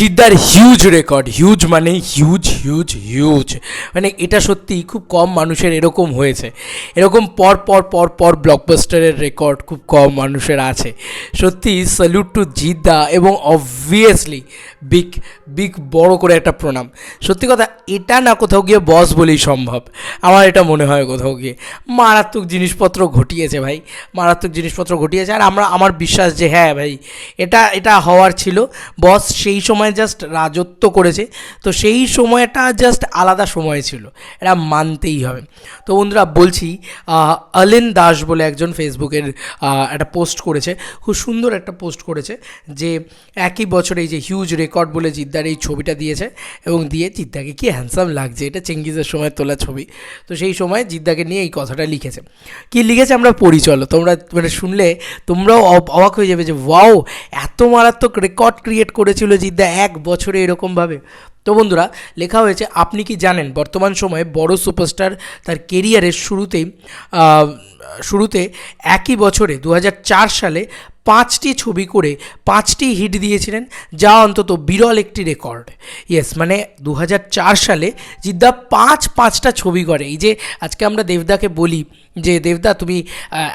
জিদ্দার huge record huge মানে huge huge huge মানে এটা সত্যি খুব কম মানুষের এরকম হয়েছে। এরকম পর পর পর পর ব্লকবাস্টারের রেকর্ড খুব কম মানুষের আছে। সত্যি স্যালুট টু জিদ্দা এবং অবভিয়াসলি বিগ বিগ বড় করে একটা প্রণাম। সত্যি কথা, এটা না কোথাও গিয়ে বস বলেই সম্ভব। আমার এটা মনে হয় কোথাও গিয়ে। মারাত্মক জিনিসপত্র ঘটিয়েছে ভাই। মারাত্মক জিনিসপত্র ঘটিয়েছে। আর আমরা, আমার বিশ্বাস যে হ্যাঁ ভাই, এটা এটা হওয়ার ছিল। বস সেই সময় জাস্ট রাজত্ব করেছে। তো সেই সময়টা জাস্ট আলাদা সময় ছিল। এটা মানতেই হবে। তো বন্ধুরা, বলছি অলেন দাস বলে একজন ফেসবুকের একটা পোস্ট করেছে। খুব সুন্দর একটা পোস্ট করেছে যে, একই বছরে এই যে হিউজ রেকর্ড বলে জিদ্দার এই ছবিটা দিয়েছে এবং দিয়ে জিদ্দাকে কি হ্যান্ডসাম লাগছে, এটা চেঙ্গিজের সময় তোলা ছবি। তো সেই সময় জিদ্দাকে নিয়ে এই কথাটা লিখেছে। কি লিখেছে আমরা পরিচলো তোমরা মানে শুনলে তোমরাও অব- অবাক হয়ে যাবে যে, ওয়াও, এত মারাত্মক রেকর্ড ক্রিয়েট করেছিল জিদ্দা এক বছরে এরকমভাবে। তো বন্ধুরা, লেখা হয়েছে, আপনি কি জানেন, বর্তমান সময়ে বড় সুপারস্টার তার কেরিয়ারের শুরুতেই শুরুতে একই বছরে দু হাজার চার সালে পাঁচটি ছবি করে পাঁচটি হিট দিয়েছিলেন, যা অন্তত বিরল একটি রেকর্ড। ইয়েস মানে দু হাজার চার সালে জিদ্দা পাঁচ পাঁচটা ছবি করে। এই যে, আজকে আমরা দেবদাকে বলি যে দেবদা, তুমি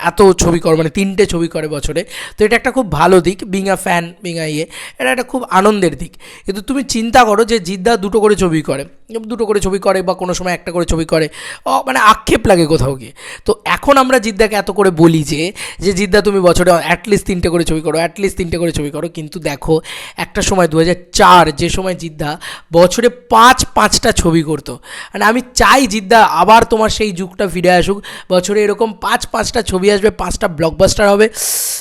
এত ছবি করো মানে তিনটে ছবি করে বছরে। তো এটা একটা খুব ভালো দিক being a fan being a ইয়ে। এটা একটা খুব আনন্দের দিক। কিন্তু তুমি চিন্তা করো যে জিদ্দা দুটো করে ছবি করে। দুটো করে ছবি করে বা কোনো সময় একটা করে ছবি করে। মানে আক্ষেপ লাগে কোথাও গিয়ে। তো এখন আমরা জিদ্দাকে এত করে বলি যে যে জিদ্দা তুমি বছরে অ্যাটলিস্ট তিনটে করে ছবি করো অ্যাটলিস্ট তিনটে করে ছবি করো। কিন্তু দেখো, একটা সময় দু চার, যে সময় জিদ্দা বছরে পাঁচ, পাঁচটা ছবি করতো। মানে আমি চাই জিদ্দা আবার তোমার সেই যুগটা ফিরে আসুক। বছরে এরকম পাঁচ, পাঁচটা ছবি আসবে, পাঁচটা ব্লকবাস্টার হবে।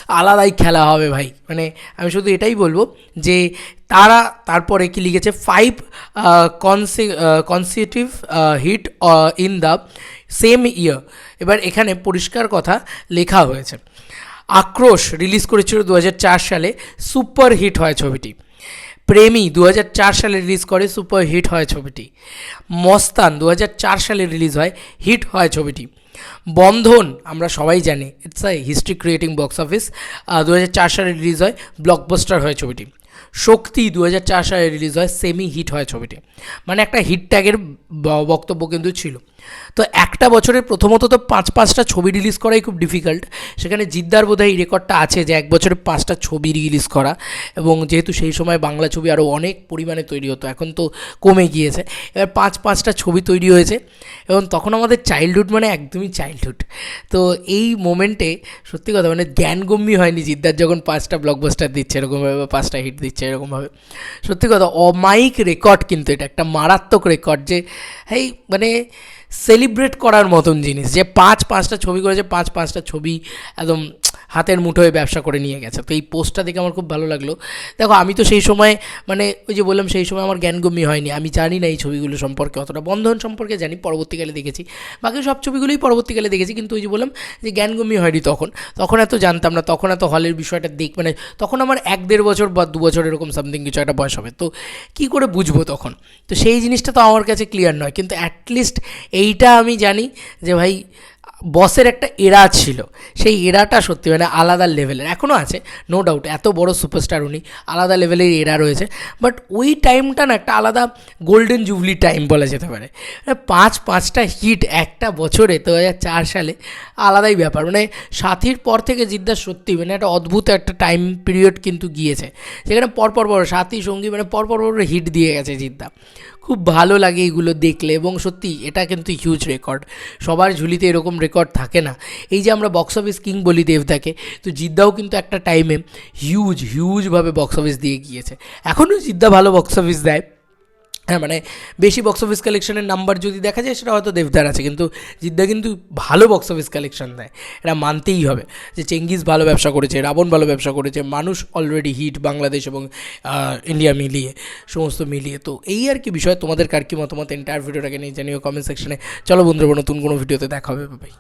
আলাদাই খেলা হবে ভাই। মানে আমি শুধু এটাই বলব যে তারা তারপরে কি লিখেছে? Five consecutive hit in the same year এবার এখানে পরিষ্কার কথা লেখা হয়েছে। আক্রোশ রিলিজ করেছিল দু হাজার চার সালে সুপার হিট হয় ছবিটি। প্রেমী দু হাজার চার সালে রিলিজ করে সুপার হিট হয় ছবিটি। মস্তান দু হাজার চার সালে রিলিজ হয় হিট হয় ছবিটি। বন্ধন, আমরা সবাই জানি it's a history creating box office দু হাজার চার সালে রিলিজ হয় ব্লকবাস্টার হয় ছবিটি। শক্তি দু হাজার চার সালে রিলিজ হয় সেমি হিট হয় ছবিটি। মানে একটা হিট ট্যাগের বক্তব্য কিন্তু ছিল। তো একটা বছরে প্রথমত তো পাঁচ পাঁচটা ছবি রিলিজ করাই খুব ডিফিকাল্ট সেখানে জিদ্দার বোধহয় এই রেকর্ডটা আছে যে এক বছরে পাঁচটা ছবি রিলিজ করা এবং যেহেতু সেই সময় বাংলা ছবি আরও অনেক পরিমাণে তৈরি হতো, এখন তো কমে গিয়েছে। এবার পাঁচ পাঁচটা ছবি তৈরি হয়েছে এবং তখন আমাদের চাইল্ডহুড মানে একদমই চাইল্ডহুড তো এই মোমেন্টে সত্যি কথা মানে জ্ঞানগম্যই হয়নি জিদ্দার যখন পাঁচটা ব্লকবাস্টার দিচ্ছে এরকমভাবে বা পাঁচটা হিট দিচ্ছে এরকমভাবে। সত্যি কথা অমাইক রেকর্ড কিন্তু এটা, একটা মারাত্মক রেকর্ড যে এই মানে সেলিব্রেট করার মতন জিনিস। যে পাঁচ পাঁচটা ছবি করেছে পাঁচ পাঁচটা ছবি একদম হাতের মুঠোয় ব্যবসা করে নিয়ে গেছে। তো এই পোস্টটা দেখে আমার খুব ভালো লাগল। দেখো, আমি তো সেই সময় মানে ওই যে বললাম, সেই সময় আমার জ্ঞানগম্য হয়নি। আমি জানি না এই ছবিগুলো সম্পর্কে অতটা। বন্ধন সম্পর্কে জানি, পরবর্তীকালে দেখেছি। বাকি সব ছবিগুলোই পরবর্তীকালে দেখেছি, কিন্তু ওই যে বললাম যে জ্ঞানগম্য হয়নি তখন। তখন এত জানতাম না, তখন এত হলের বিষয়টা দেখ মানে তখন আমার এক দেড় বছর বা দু বছর এরকম সামথিং কিছু একটা বয়স হবে। তো কী করে বুঝব তখন? তো সেই জিনিসটা তো আমার কাছে ক্লিয়ার নয়, কিন্তু অ্যাটলিস্ট এইটা আমি জানি যে ভাই বসের একটা এরা ছিল। সেই এরাটা সত্যি মানে আলাদা লেভেলের এখনও আছে নো ডাউট এত বড় সুপারস্টার উনি, আলাদা লেভেলের এরা রয়েছে। বাট ওই টাইমটা না একটা আলাদা গোল্ডেন জুবলি টাইম বলা যেতে পারে। মানে পাঁচ, পাঁচটা হিট একটা বছরে, দু হাজার চার সালে, আলাদাই ব্যাপার। মানে সাথীর পর থেকে জিদ্দার সত্যি মানে একটা অদ্ভুত একটা টাইম পিরিয়ড কিন্তু গিয়েছে। যেখানে পরপর পর সাথী, সঙ্গী মানে পরপর পর হিট দিয়ে গেছে জিদ্দা। খুব ভালো লাগে এগুলো দেখলে এবং সত্যি এটা কিন্তু হিউজ রেকর্ড সবার ঝুলিতে এরকম রেকর্ড থাকে না। এই যে আমরা বক্স অফিস কিং বলি দেবদাকে তো জিদ্দাও কিন্তু একটা টাইমে হিউজ হিউজভাবে বক্স অফিস দিয়ে গিয়েছে। এখনও জিদ্দা ভালো বক্স অফিস দেয়। হ্যাঁ মানে বেশি বক্স অফিস কালেকশনের নাম্বার যদি দেখা যায়, সেটা হয়তো দেবদার আছে, কিন্তু জিদ্দা কিন্তু ভালো বক্স অফিস কালেকশন দেয়। এটা মানতেই হবে যে চেঙ্গিস ভালো ব্যবসা করেছে, রাবণ ভালো ব্যবসা করেছে, মানুষ অলরেডি হিট বাংলাদেশ এবং ইন্ডিয়া মিলিয়ে, সমস্ত মিলিয়ে। তো এই আর কি বিষয়, তোমাদের কার কি মতামত? এন্টায়ার ভিডিওটাকে নিয়ে জানিও কমেন্ট সেকশনে চলো বন্ধুরা নতুন কোনো ভিডিওতে দেখা হবে ভাই